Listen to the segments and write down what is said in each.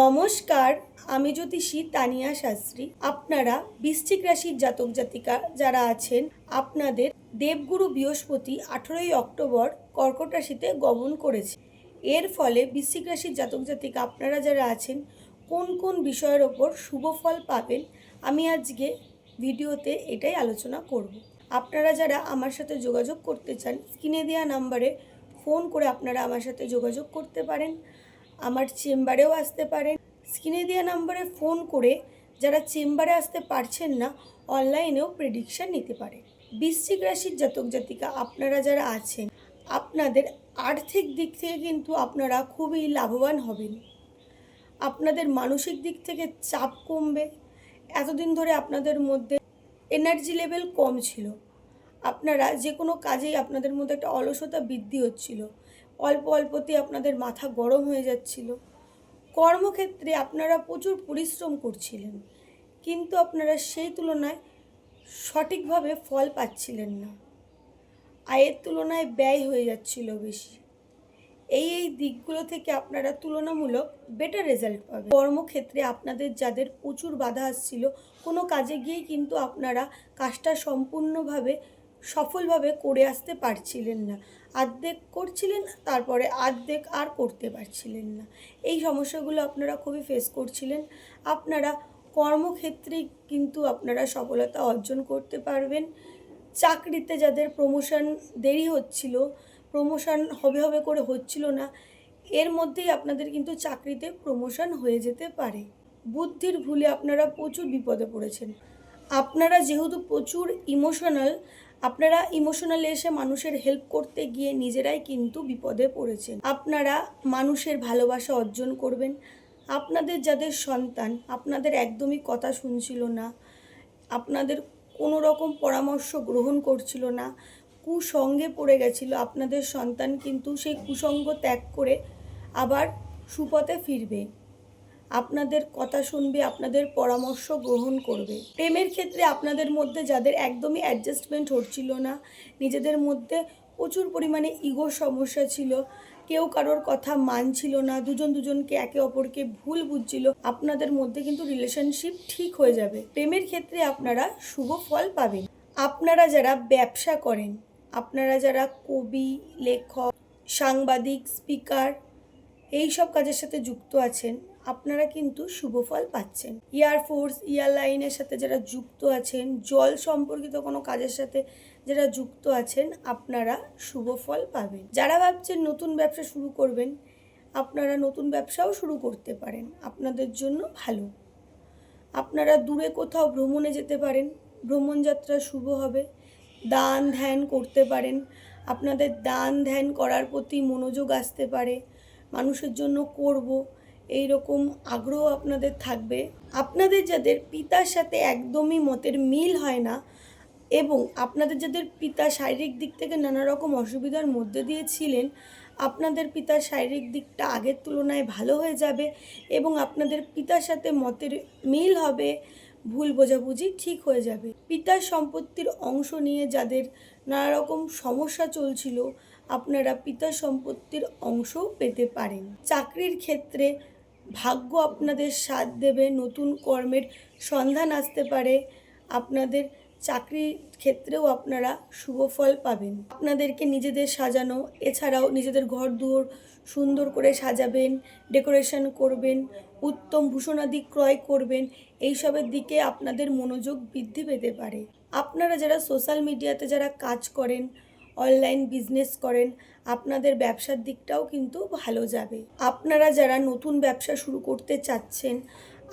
নমস্কার, আমি জ্যোতিষী তানিয়া শাস্ত্রী। আপনারা বৃশ্চিক রাশির জাতক জাতিকা যারা আছেন, আপনাদের দেবগুরু বৃহস্পতি আঠেরোই অক্টোবর কর্কট রাশিতে গমন করেছে। এর ফলে বৃশ্চিক রাশির জাতক জাতিকা আপনারা যারা আছেন, কোন কোন বিষয়ের ওপর শুভ ফল পাবেন, আমি আজকে ভিডিওতে এটাই আলোচনা করব। আপনারা যারা আমার সাথে যোগাযোগ করতে চান, স্ক্রিনে দেওয়া নাম্বারে ফোন করে আপনারা আমার সাথে যোগাযোগ করতে পারেন। আমার চেম্বারেও আসতে পারেন। স্ক্রিনে দেওয়া নাম্বারে ফোন করে যারা চেম্বারে আসতে পারছেন না, অনলাইনেও প্রেডিকশান নিতে পারে বৃশ্চিক রাশির জাতক জাতিকা আপনারা যারা আছেন, আপনাদের আর্থিক দিক থেকে কিন্তু আপনারা খুবই লাভবান হবেন। আপনাদের মানসিক দিক থেকে চাপ কমবে। এতদিন ধরে আপনাদের মধ্যে এনার্জি লেভেল কম ছিল। আপনারা যে কোনো কাজেই আপনাদের মধ্যে একটা অলসতা বৃদ্ধি হচ্ছিল। অল্প অল্পতে আপনাদের মাথা গরম হয়ে যাচ্ছিল। কর্মক্ষেত্রে আপনারা প্রচুর পরিশ্রম করছিলেন, কিন্তু আপনারা সেই তুলনায় সঠিকভাবে ফল পাচ্ছিলেন না। আয়ের তুলনায় ব্যয় হয়ে যাচ্ছিল বেশি। এই এই দিকগুলো থেকে আপনারা তুলনামূলক বেটার রেজাল্ট পাবেন। কর্মক্ষেত্রে আপনাদের যাদের প্রচুর বাধা আসছিল, কোনো কাজে গিয়েই কিন্তু আপনারা কাজটা সম্পূর্ণভাবে সফলভাবে করে আসতে পারছিলেন না। আর্ধেক করছিলেন, তারপরে আর্ধেক আর করতে পারছিলেন না। এই সমস্যাগুলো আপনারা খুবই ফেস করছিলেন। আপনারা কর্মক্ষেত্রে কিন্তু আপনারা সফলতা অর্জন করতে পারবেন। চাকরিতে যাদের প্রমোশন দেরি হচ্ছিল প্রমোশন হবে হবে করে হচ্ছিল না, এর মধ্যেই আপনাদের কিন্তু চাকরিতে প্রমোশন হয়ে যেতে পারে। বুদ্ধির ভুলে আপনারা প্রচুর বিপদে পড়েছেন। আপনারা যেহেতু প্রচুর ইমোশনাল আপনারা ইমোশনালি এসে মানুষের হেল্প করতে গিয়ে নিজেরাই কিন্তু বিপদে পড়েছেন। আপনারা মানুষের ভালোবাসা অর্জন করবেন। আপনাদের যাদের সন্তান, আপনাদের একদমই কথা শুনছিল না। আপনাদের কোনো রকম পরামর্শ গ্রহণ করছিল না। কুসঙ্গে পড়ে গেছিল। আপনাদের সন্তান কিন্তু সেই কুসঙ্গ ত্যাগ করে আবার সুপথে ফিরবে। আপনাদের কথা শুনবে, আপনাদের পরামর্শ গ্রহণ করবে। প্রেমের ক্ষেত্রে আপনাদের মধ্যে যাদের একদমই অ্যাডজাস্টমেন্ট হচ্ছিল না, নিজেদের মধ্যে প্রচুর পরিমাণে ইগোর সমস্যা ছিল, কেউ কারোর কথা মানছিল না, দুজন দুজনকে একে অপরকে ভুল বুঝছিল, আপনাদের মধ্যে কিন্তু রিলেশনশিপ ঠিক হয়ে যাবে। প্রেমের ক্ষেত্রে আপনারা শুভ ফল পাবেন। আপনারা যারা ব্যবসা করেন, আপনারা যারা কবি, লেখক, সাংবাদিক স্পিকার এই সব কাজের সাথে যুক্ত আছেন আপনারা কিন্তু শুভ ফল পাচ্ছেন। এয়ারফোর্স এয়ারলাইনের সাথে যারা যুক্ত আছেন, জল সম্পর্কিত কোনো কাজের সাথে যারা যুক্ত আছেন, আপনারা শুভ ফল পাবেন। যারা ভাবছেন নতুন ব্যবসা শুরু করবেন, আপনারা নতুন ব্যবসাও শুরু করতে পারেন। আপনাদের জন্য ভালো। আপনারা দূরে কোথাও ভ্রমণে যেতে পারেন, ভ্রমণ যাত্রা শুভ হবে। দান ধ্যান করতে পারেন। আপনাদের দান ধ্যান করার প্রতি মনোযোগ আসতে পারে। মানুষের জন্য করব। এই রকম আগ্রহ আপনাদের থাকবে। আপনাদের যাদের পিতার সাথে একদমই মতের মিল হয় না এবং আপনাদের যাদের পিতা শারীরিক দিক থেকে নানা রকম অসুবিধার মধ্যে দিয়ে ছিলেন আপনাদের পিতার শারীরিক দিকটা আগের তুলনায় ভালো হয়ে যাবে এবং আপনাদের পিতার সাথে মতের মিল হবে, ভুল বোঝাবুঝি ঠিক হয়ে যাবে। পিতার সম্পত্তির অংশ নিয়ে যাদের নানা রকম সমস্যা চলছিল, আপনারা পিতার সম্পত্তির অংশও পেতে পারেন। চাকরির ক্ষেত্রে ভাগ্য আপনাদের সাথ দেবে, নতুন কর্মের সন্ধান আসতে পারে। আপনাদের চাকরির ক্ষেত্রেও আপনারা শুভ ফল পাবেন। আপনাদেরকে নিজেদের সাজানো, এছাড়াও নিজেদের ঘর দুয়ার সুন্দর করে সাজাবেন, ডেকোরেশন করবেন, উত্তম ভূষণাদি ক্রয় করবেন, এইসবের দিকে আপনাদের মনোযোগ বৃদ্ধি পেতে পারে। আপনারা যারা সোশ্যাল মিডিয়াতে যারা কাজ করেন অনলাইন বিজনেস করেন, আপনাদের ব্যবসার দিকটাও কিন্তু ভালো যাবে। আপনারা যারা নতুন ব্যবসা শুরু করতে চাচ্ছেন,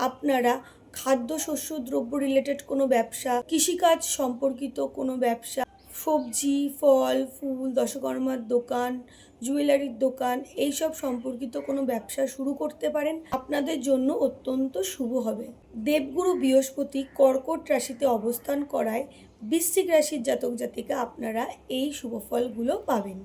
আপনারা খাদ্য শস্য দ্রব্য রিলেটেড কোনো ব্যবসা, কৃষিকাজ সম্পর্কিত কোনো ব্যবসা সবজি, ফল, ফুল, দশকর্মার দোকান, জুয়েলারির দোকান, এইসব সম্পর্কিত কোনো ব্যবসা শুরু করতে পারেন। আপনাদের জন্য অত্যন্ত শুভ হবে। দেবগুরু বৃহস্পতি কর্কট রাশিতে অবস্থান করায় বৃশ্চিক রাশির জাতক জাতিকা আপনারা এই শুভ ফলগুলো পাবেন।